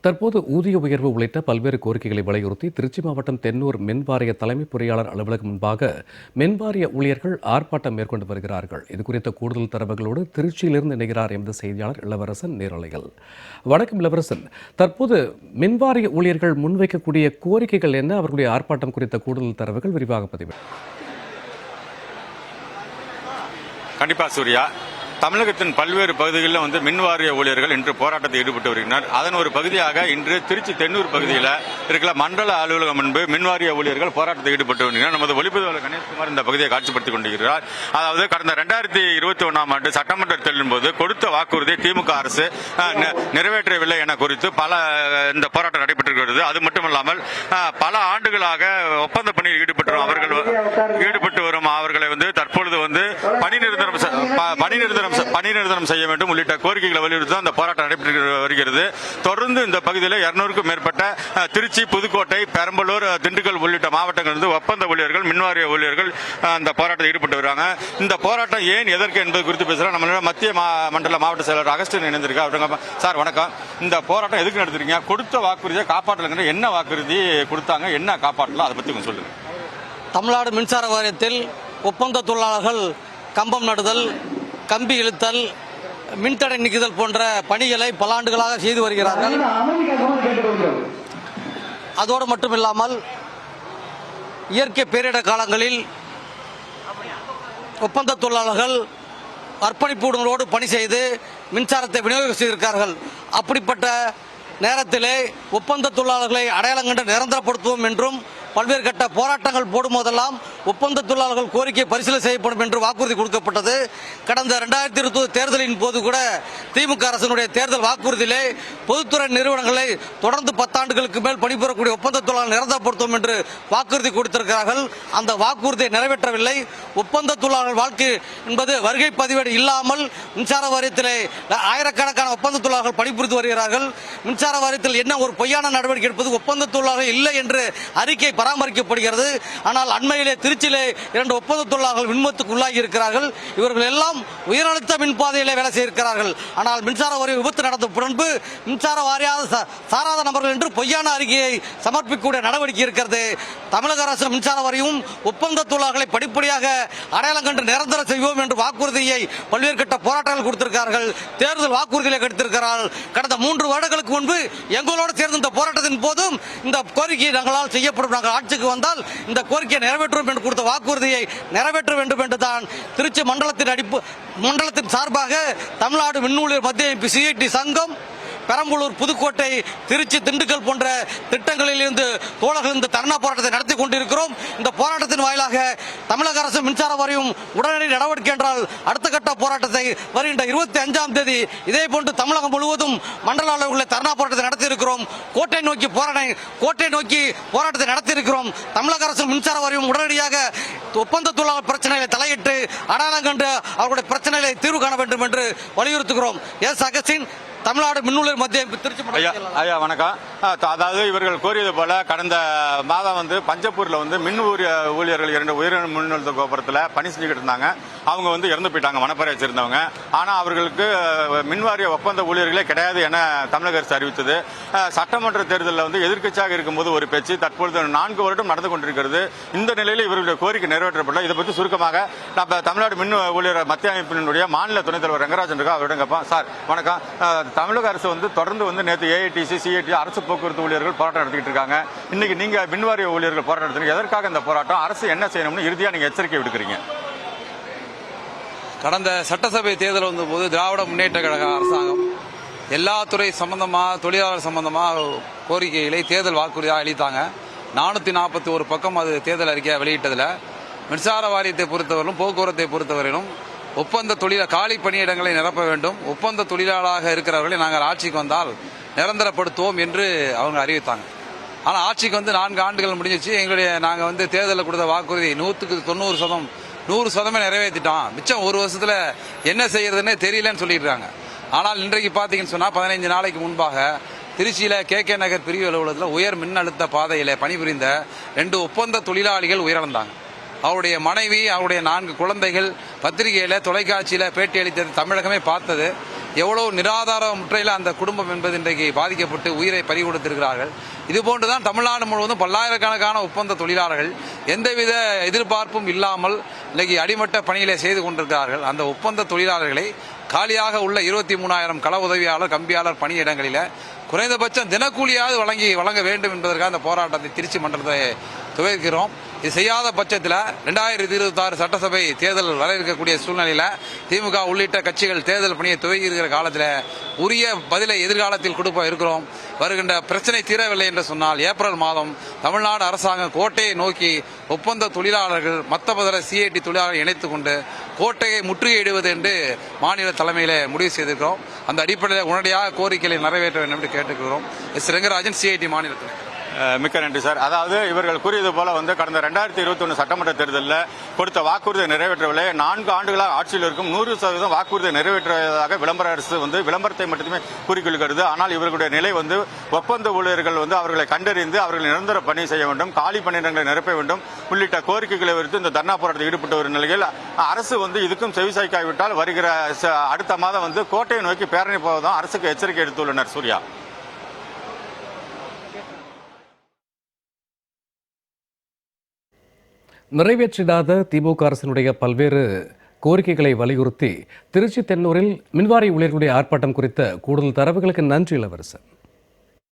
தற்போது ஊதிய உயர்வு உள்ளிட்ட பல்வேறு கோரிக்கைகளை வலியுறுத்தி திருச்சி மாவட்டம் தென்னூர் மின்வாரிய தலைமை பொறியாளர் அலுவலகம் முன்பாக மின்வாரிய ஊழியர்கள் ஆர்ப்பாட்டம் மேற்கொண்டு வருகிறார்கள். இது குறித்த கூடுதல் தரவுகளோடு திருச்சியிலிருந்து இணைகிறார் எமது செய்தியாளர் இளவரசன் நேரலைகள். வணக்கம் இளவரசன். தற்போது மின்வாரிய ஊழியர்கள் முன்வைக்கக்கூடிய கோரிக்கைகள் என்ன? அவர்களுடைய ஆர்ப்பாட்டம் குறித்த கூடுதல் தரவுகள் விரிவாக பதிவு. கண்டிப்பா சூர்யா தமிழகத்தின் பல்வேறு பகுதிகளில் வந்து மின்வாரிய ஊழியர்கள் இன்று போராட்டத்தில் ஈடுபட்டு வருகின்றனர். அதன் ஒரு பகுதியாக இன்று திருச்சி தென்னூர் பகுதியில் இருக்கிற மண்டல அலுவலகம் முன்பு மின்வாரிய ஊழியர்கள் போராட்டத்தில் ஈடுபட்டு வருகின்றனர். நமது ஒளிப்பதிவாளர் கணேஷ்குமார் இந்த பகுதியை காட்சிப்படுத்திக் கொண்டிருக்கிறார். அதாவது கடந்த ரெண்டாயிரத்தி இருபத்தி ஒன்றாம் ஆண்டு சட்டமன்ற தேர்தலின் போது கொடுத்த வாக்குறுதி திமுக அரசு நிறைவேற்றவில்லை என குறித்து பல இந்த போராட்டம் நடைபெற்றிருக்கிறது. அது மட்டுமல்லாமல் பல ஆண்டுகளாக ஒப்பந்த பணியில் ஈடுபட்டு அவர்கள் ஈடுபட்டு வரும் அவர்களை வந்து தற்பொழுது வந்து பணி நிரந்தரம் செ- ப- பணி நிரந்தரம் செ- பணி நிரந்தரம் செய்ய வேண்டும். உள்ளிட்ட கோரிக்கைகளை வலியுறுத்தி அந்த போராட்டம் நடைபெற்று வருகிறது. தொடர்ந்து இந்த பகுதியில் இருநூறுக்கும் மேற்பட்ட திருச்சி புதுக்கோட்டை பெரம்பலூர் திண்டுக்கல் உள்ளிட்ட மாவட்டங்களிலிருந்து ஒப்பந்த ஊழியர்கள் மின்வாரிய ஊழியர்கள் அந்த போராட்டத்தில் ஈடுபட்டு வருவாங்க இந்த போராட்டம் ஏன் எதற்கு என்பது குறித்து பேசுகிறோம் நம்மளோட மத்திய மண்டல மாவட்ட செயலர் அகஸ்டின் இணைந்திருக்கா அவருங்க சார் வணக்கம். இந்த போராட்டம் எதுக்கு நடத்துறீங்க? கொடுத்த வாக்குறுதியை காப்பாற்றலங்கிற என்ன வாக்குறுதி கொடுத்தாங்க? என்ன காப்பாற்றலாம்? அதை பற்றி கொஞ்சம் சொல்லுங்கள் தமிழ்நாடு மின்சார வாரியத்தில் ஒப்பந்த தொழிலாளர்கள் கம்பம் நடுதல் கம்பி இழுத்தல் மின்தடை நீக்குதல் போன்ற பணிகளை பல ஆண்டுகளாக செய்து வருகிறார்கள். அதோடு மட்டும் இல்லாமல் இயற்கை பேரிடர் காலங்களில் ஒப்பந்த தொழிலாளர்கள் அர்ப்பணிப்புடனோடு பணி செய்து மின்சாரத்தை விநியோகம் செய்திருக்கார்கள் அப்படிப்பட்ட நேரத்திலே ஒப்பந்த தொழிலாளர்களை அடையாளம் கண்டு நிரந்தரப்படுத்துவோம் என்றும் பல்வேறு கட்ட போராட்டங்கள் போடும் போதெல்லாம் ஒப்பந்த தொழிலாளர்கள் கோரிக்கை பரிசீலனை செய்யப்படும் என்று வாக்குறுதி கொடுக்கப்பட்டது. கடந்த ரெண்டாயிரத்தி இருபது தேர்தலின் போது கூட திமுக அரசினுடைய தேர்தல் வாக்குறுதியிலே பொதுத்துறை நிறுவனங்களை தொடர்ந்து பத்தாண்டுகளுக்கு மேல் பணிபுரக்கூடிய ஒப்பந்த தொழிலாளர் நிரந்தரப்படுத்தும் என்று வாக்குறுதி கொடுத்திருக்கிறார்கள். அந்த வாக்குறுதியை நிறைவேற்றவில்லை. ஒப்பந்த தொழிலாளர்கள் வாழ்க்கை என்பது வருகை பதிவேடு இல்லாமல் மின்சார வாரியத்திலே ஆயிரக்கணக்கான ஒப்பந்த தொழிலாளர்கள் பணிபுரிந்து வருகிறார்கள். மின்சார வாரியத்தில் என்ன ஒரு பொய்யான நடவடிக்கை எடுப்பது? ஒப்பந்த தொழிலாளர்கள் இல்லை என்று அறிக்கை பராமரிக்கப்படுகிறது. ஆனால் அண்மையிலே திருச்சியிலே இரண்டு ஒப்பந்த தொழிலாளர்கள் மின்மத்துக்கு உள்ளாகி இருக்கிறார்கள். இவர்கள் எல்லாம் உயரழுத்த மின்பாதையிலே வேலை செய்திருக்கிறார்கள். ஆனால் மின்சார வரி விபத்து நடந்த பின்பு மின்சார வாரியாத சாராத நபர்கள் என்று பொய்யான அறிக்கையை சமர்ப்பிக்கக்கூடிய நடவடிக்கை இருக்கிறது. தமிழக அரசு மின்சார வரியும் ஒப்பந்த தொழிலாளர்களை படிப்படியாக அடையாளம் கண்டு நிரந்தரம் செய்வோம் என்று வாக்குறுதியை பல்வேறு கட்ட போராட்டங்கள் கொடுத்திருக்கிறார்கள். தேர்தல் வாக்குறுதிகளை கொடுத்திருக்கிறார்கள். கடந்த மூன்று வருடங்களுக்கு முன்பு எங்களோடு சேர்ந்து இந்த போராட்டத்தின் போதும் இந்த கோரிக்கையை நாங்களால் செய்யப்படும். நாங்கள் ஆட்சிக்கு வந்தால் இந்த கோரிக்கையை நிறைவேற்றுவோம் என்று கொடுத்த வாக்குறுதியை நிறைவேற்ற வேண்டும் என்று தான் திருச்சி மண்டலத்தின் அடிப்பு மண்டலத்தின் சார்பாக தமிழ்நாடு மின்னூழியர் மத்திய சிஐடி சங்கம் பெரம்பலூர் புதுக்கோட்டை திருச்சி திண்டுக்கல் போன்ற திட்டங்களில் இருந்து தோழர்கள் இந்த தர்ணா போராட்டத்தை நடத்தி கொண்டிருக்கிறோம். இந்த போராட்டத்தின் வாயிலாக தமிழக அரசு மின்சார வாரியம் உடனடி நடவடிக்கை என்றால் அடுத்த கட்ட போராட்டத்தை வருகின்ற இருபத்தி அஞ்சாம் தேதி இதே போன்று தமிழகம் முழுவதும் மண்டல அளவுகளில் தர்ணா போராட்டத்தை நடத்தி இருக்கிறோம் கோட்டை நோக்கி போராட்டம் கோட்டை நோக்கி போராட்டத்தை நடத்தி இருக்கிறோம் தமிழக அரசு மின்சார வாரியம் உடனடியாக ஒப்பந்த தொழிலாளர் பிரச்சனைகளை தலையிட்டு அடையாளம் கண்டு அவர்களுடைய பிரச்சனைகளை தீர்வு காண வேண்டும் என்று வலியுறுத்துகிறோம். எஸ். அகஸ்டின் தமிழ்நாடு மின்னூலர் மத்திய திருச்சி ஐயா ஐயா வணக்கம். அதாவது இவர்கள் கோரியது போல கடந்த மாதம் வந்து பஞ்சப்பூர்ல வந்து மின் ஊழிய ஊழியர்கள் இரண்டு உயர் மின்னழுத்த கோபுரத்தில் பணி செஞ்சுக்கிட்டு இருந்தாங்க. அவங்க வந்து இறந்து போயிட்டாங்க வனப்பறை வச்சிருந்தவங்க ஆனால் அவர்களுக்கு மின்வாரிய ஒப்பந்த ஊழியர்களே கிடையாது என தமிழக அரசு அறிவித்தது. சட்டமன்ற தேர்தலில் வந்து எதிர்க்கட்சியாக இருக்கும்போது ஒரு பேச்சு தற்பொழுது நான்கு வருடம் நடந்து கொண்டிருக்கிறது. இந்த நிலையில் இவருடைய கோரிக்கை நிறைவேற்றப்படல. இதை பற்றி சுருக்கமாக நம்ம தமிழ்நாடு மின் ஊழியர் மத்திய அமைப்பினுடைய மாநில துணைத் தலைவர் ரங்கராஜன் இருக்கா? அவரிடம் கேட்பான் சார் வணக்கம். தமிழக அரசு வந்து தொடர்ந்து வந்து நேற்று ஏஐடிசி சிஐடி அரசு போக்குவரத்து ஊழியர்கள் போராட்டம் நடத்திக்கிட்டு இருக்காங்க. இன்னைக்கு நீங்க மின்வாரிய ஊழியர்கள் போராட்டம் நடத்தினீங்க எதற்காக இந்த போராட்டம்? அரசு என்ன செய்யணும்னு இறுதியாக நீங்க எச்சரிக்கை விடுக்கிறீங்க? கடந்த சட்டசபை தேர்தல் வந்தபோது திராவிட முன்னேற்ற கழக அரசாங்கம் எல்லா துறை சம்பந்தமாக தொழிலாளர் சம்பந்தமாக கோரிக்கைகளை தேர்தல் வாக்குறுதியாக அளித்தாங்க. நானூற்றி நாற்பத்தி ஒரு பக்கம் அது தேர்தல் அறிக்கையை வெளியிட்டதில். மின்சார வாரியத்தை பொறுத்தவரையிலும் போக்குவரத்தை பொறுத்தவரையிலும் ஒப்பந்த தொழில காலி பணியிடங்களை நிரப்ப வேண்டும். ஒப்பந்த தொழிலாளராக இருக்கிறவர்களை நாங்கள் ஆட்சிக்கு வந்தால் நிரந்தரப்படுத்துவோம் என்று அவங்க அறிவித்தாங்க. ஆனால் ஆட்சிக்கு வந்து நான்கு ஆண்டுகள் முடிஞ்சிச்சு. எங்களுடைய நாங்கள் வந்து தேர்தலில் கொடுத்த வாக்குறுதி நூற்றுக்கு தொண்ணூறு சதம் நூறு சதமே நிறைவேற்றிட்டோம் மிச்சம் ஒரு வருஷத்தில் என்ன செய்யறதுன்னே தெரியலன்னு சொல்லிடுறாங்க. ஆனால் இன்றைக்கு பார்த்தீங்கன்னு சொன்னால் பதினைஞ்சு நாளைக்கு முன்பாக திருச்சியில் கே கே நகர் பிரிவு அலுவலகத்தில் உயர் மின்னழுத்த பாதையில் பணிபுரிந்த ரெண்டு ஒப்பந்த தொழிலாளிகள் உயிரிழந்தாங்க. அவருடைய மனைவி அவருடைய நான்கு குழந்தைகள் பத்திரிகையில் தொலைக்காட்சியில் பேட்டி அளித்தது தமிழகமே பார்த்தது. எவ்வளோ நிராதார முற்றையில் அந்த குடும்பம் என்பது இன்றைக்கு பாதிக்கப்பட்டு உயிரை பறி கொடுத்திருக்கிறார்கள் இதுபோன்று தான் தமிழ்நாடு முழுவதும் பல்லாயிரக்கணக்கான ஒப்பந்த தொழிலாளர்கள் எந்தவித எதிர்பார்ப்பும் இல்லாமல் இன்னைக்கு அடிமட்ட பணியிலே செய்து கொண்டிருக்கிறார்கள். அந்த ஒப்பந்த தொழிலாளர்களை காலியாக உள்ள இருபத்தி மூணாயிரம் கள உதவியாளர் கம்பியாளர் பணியிடங்களில் குறைந்தபட்சம் தினக்கூலியாவது வழங்கி வழங்க வேண்டும் என்பதற்காக அந்த போராட்டத்தை திருச்சி மன்றத்தை துவக்கிறோம் இது செய்யாத பட்சத்தில் ரெண்டாயிரத்தி இருபத்தாறு சட்டசபை தேர்தல் வர இருக்கக்கூடிய சூழ்நிலையில் திமுக உள்ளிட்ட கட்சிகள் தேர்தல் பணியை துவங்கி இருக்கிற காலத்தில் உரிய பதிலை எதிர்காலத்தில் கொடுப்ப இருக்கிறோம். வருகின்ற பிரச்சனை தீரவில்லை என்று சொன்னால் ஏப்ரல் மாதம் தமிழ்நாடு அரசாங்கம் கோட்டையை நோக்கி ஒப்பந்த தொழிலாளர்கள் மத்தபதர சிஐடி தொழிலாளர்கள் இணைத்து கொண்டு கோட்டையை முற்றுகையிடுவது என்று மாநில தலைமையில் முடிவு செய்திருக்கிறோம். அந்த அடிப்படையில் உடனடியாக கோரிக்கைகளை நிறைவேற்ற வேண்டும் என்று கேட்டுக்கிறோம் எஸ். ரெங்கராஜன் சிஐடி மாநிலத்தில். மிக்க நன்றி சார். அதாவது இவர்கள் கூறியது போல வந்து கடந்த ரெண்டாயிரத்தி இருபத்தி ஒன்று சட்டமன்ற தேர்தலில் கொடுத்த வாக்குறுதியை நிறைவேற்றவில்லை. நான்கு ஆண்டுகளாக ஆட்சியில் இருக்கும் நூறு சதவீதம் வாக்குறுதியை நிறைவேற்றுவதாக விளம்பர அரசு வந்து விளம்பரத்தை மட்டுமே கூறிக்கொள்கிறது. ஆனால் இவர்களுடைய நிலை வந்து ஒப்பந்த ஊழியர்கள் வந்து அவர்களை கண்டறிந்து அவர்கள் நிரந்தர பணி செய்ய வேண்டும் காலி பணியிடங்களை நிரப்ப வேண்டும் உள்ளிட்ட கோரிக்கைகளை விடுத்து இந்த தர்ணா போராட்டத்தில் ஈடுபட்டு வரும் நிலையில் அரசு வந்து இதுக்கும் செவிசாய்க்காவிட்டால் வருகிற ச- அடுத்த மாதம் வந்து கோட்டையை நோக்கி பேரணி போவதும் அரசுக்கு எச்சரிக்கை எடுத்துள்ளனர் சூர்யா. நிறைவேற்றிடாத திமுக அரசினுடைய பல்வேறு கோரிக்கைகளை வலியுறுத்தி திருச்சி தென்னூரில் மின்வாரி ஊழியர்களுடைய ஆர்ப்பாட்டம் குறித்த கூடுதல் தரவுகளுக்கு நன்றி இளவரசன்.